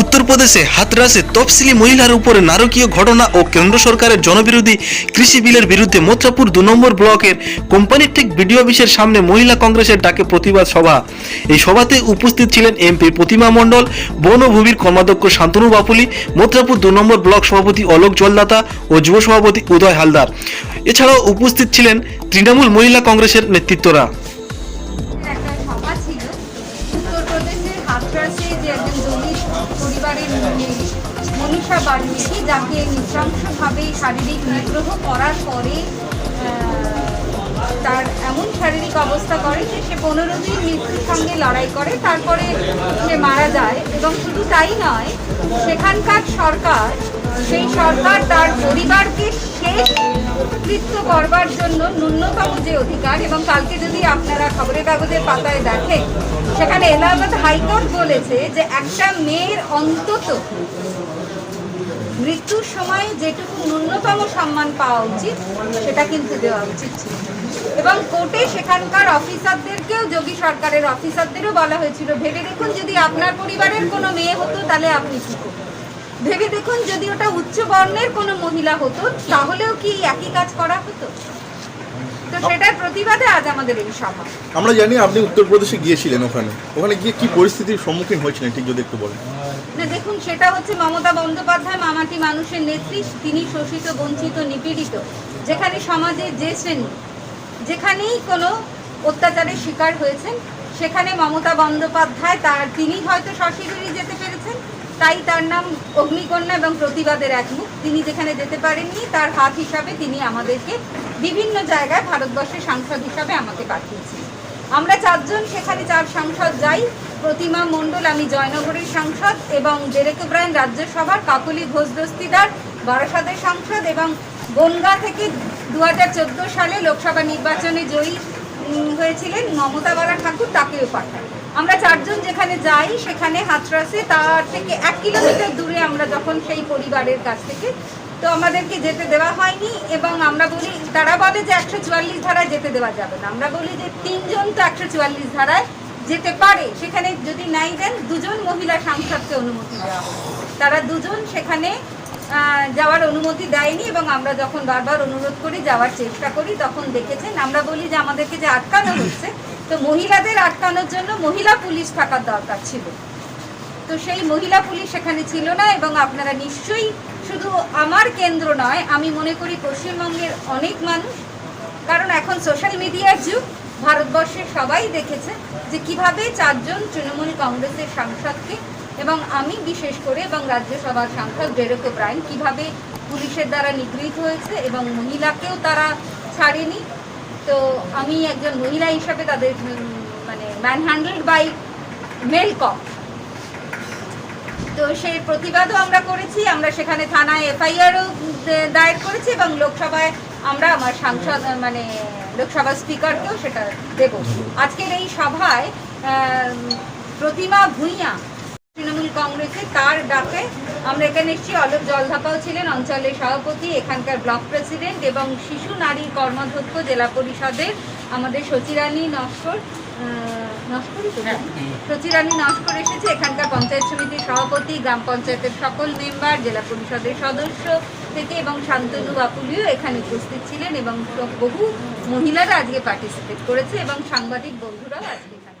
উত্তরপ্রদেশে হাতরাসে তফসিলি মহিলার উপরে নারকীয় ঘটনা ও কেন্দ্র সরকারের জনবিরোধী কৃষি বিলের বিরুদ্ধে মথুরাপুর দু নম্বর ব্লকের কোম্পানির ঠিক বিডিও অফিসের সামনে মহিলা কংগ্রেসের ডাকে প্রতিবাদ সভা। এই সভাতে উপস্থিত ছিলেন এমপি প্রতিমা মণ্ডল, বন ও ভূমির কর্মাধ্যক্ষ শান্তনু বাপুলি, মথুরাপুর দু নম্বর ব্লক সভাপতি অলোক জলদাতা ও যুব সভাপতি উদয় হালদার। এছাড়াও উপস্থিত ছিলেন তৃণমূল মহিলা কংগ্রেসের নেতৃত্বরা। যে একজন দলিত পরিবারের মনীষা বাল্মীকি যাকে নৃশংসভাবে শারীরিক নিগ্রহ করার পরে তার এমন শারীরিক অবস্থা করে যে সে পনেরো দিন মৃত্যুর সঙ্গে লড়াই করে, তারপরে সে মারা যায়। এবং শুধু তাই নয়, সেখানকার সরকার, সেই সরকার তার পরিবারকে শেষ কৃত্য করবার জন্য ন্যূনতম যে অধিকার, এবং কালকে যদি আপনারা খবরের কাগজের পাতায় দেখেন, সেখানে এলাহাবাদ হাইকোর্ট বলেছে যে একটা মেয়ের অন্তত মৃত্যুর সময় যেটুকু ন্যূনতম সম্মান পাওয়া উচিত, সেটা কিন্তু দেওয়া উচিত ছিল। এবং কোর্টে সেখানকার অফিসারদেরকেও, যোগী সরকারের অফিসারদেরও বলা হয়েছিল, ভেবে দেখুন, যদি আপনার পরিবারের কোনো মেয়ে হতো, তাহলে আপনি কী করতেন? ভেবে দেখুন যদি ওটা উচ্চ বর্ণের কোনো মহিলা হতো তাহলেও কি একই কাজ করা হতো? তো সেটার প্রতিবাদে আজ আমাদের এই সভা। আমরা জানি আপনি উত্তরপ্রদেশে গিয়েছিলেন ওখানে। ওখানে গিয়ে কি পরিস্থিতির সম্মুখীন হয়েছিলেন ঠিক যদি একটু বলেন? না দেখুন সেটা হচ্ছে মমতা বন্দ্যোপাধ্যায় মামাটি মানুষের নেত্রী তিনি শোষিত বঞ্চিত নিপীড়িত যেখানে সমাজের যে শ্রেণি যেখানেই কোনো অত্যাচারের শিকার হয়েছেন সেখানে মমতা বন্দ্যোপাধ্যায় তার তিনি হয়তো সশরীরে যেতে তাই তার নাম অগ্নিকন্যা এবং প্রতিবাদের একমুখ তিনি যেখানে যেতে পারেননি, তার হাত হিসাবে তিনি আমাদেরকে বিভিন্ন জায়গায় ভারতবর্ষের সাংসদ হিসাবে আমাকে পাঠিয়েছেন। আমরা চারজন, সেখানে চার সাংসদ যাই। প্রতিমা মণ্ডল, আমি জয়নগরের সাংসদ এবং ডেরেক ওব্রায়ন রাজ্যসভার কাকলি ঘোষ দস্তিদার, বারাসাতের সাংসদ এবং বনগা থেকে দু হাজার চোদ্দ সালে লোকসভা নির্বাচনে জয়ী হয়েছিলেন মমতা বালা ঠাকুর তাকেও পাঠাই আমরা চারজন যেখানে যাই, সেখানে হাতরাসে, তার থেকে এক কিলোমিটার দূরে আমরা যখন সেই পরিবারের কাছ থেকে। তো আমাদেরকে যেতে দেওয়া হয়নি এবং আমরা বলি, তারা বলে যে একশো চুয়াল্লিশ ধারায় যেতে দেওয়া যাবে না। আমরা বলি যে তিনজন তো একশো চুয়াল্লিশ ধারায় যেতে পারে। সেখানে যদি নাই দেন, দুজন মহিলা সাংসদকে অনুমতি দেওয়া তারা দুজন সেখানে যাওয়ার অনুমতি দেয়নি এবং আমরা যখন বারবার অনুরোধ করি, যাওয়ার চেষ্টা করি, তখন দেখেছেন, আমরা বলি যে আমাদেরকে যে আটকানো হচ্ছে তো মহিলাদের আটকানোর জন্য মহিলা পুলিশ থাকার দরকার ছিল। তো সেই মহিলা পুলিশ সেখানে ছিল না এবং আপনারা নিশ্চয়ই শুধু আমার কেন্দ্র নয়, আমি মনে করি পশ্চিমবঙ্গের অনেক মানুষ, কারণ এখন সোশ্যাল মিডিয়ার যুগ ভারতবর্ষের সবাই দেখেছে যে কীভাবে চারজন তৃণমূল কংগ্রেসের সাংসদকে এবং আমি বিশেষ করে এবং রাজ্যসভার সাংসদ ডেরেক ওব্রায়ন কীভাবে পুলিশের দ্বারা নিগৃহীত হয়েছে এবং মহিলাকেও তারা ছাড়েনি। তো আমি একজন মহিলা হিসাবে তাদের মানে man handled by male cop তো সেই প্রতিবাদও আমরা করেছি, আমরা সেখানে থানায় এফআইআরও দায়ের করেছি এবং লোকসভায় আমরা আমার সাংসদ মানে লোকসভা স্পিকারকেও সেটা দেব। আজকের এই সভায় প্রতিমা ভূঁইয়া তৃণমূল কংগ্রেসে তার ডাকে। আমরা এখানে এসেছি অলোক জলধাপাও ছিলেন অঞ্চলের সভাপতি এখানকার ব্লক প্রেসিডেন্ট এবং শিশু নারী কর্মাধ্যক্ষ জেলা পরিষদের আমাদের সচিরানী নস্কর নস্করই সচিরানী নস্কর এসেছে এখানকার পঞ্চায়েত সমিতির সভাপতি গ্রাম পঞ্চায়েতের সকল মেম্বার জেলা পরিষদের সদস্য থেকে এবং শান্তনু বাপুলিও এখানে উপস্থিত ছিলেন এবং বহু মহিলারা আজকে পার্টিসিপেট করেছে এবং সাংবাদিক বন্ধুরাও আজকে এখানে।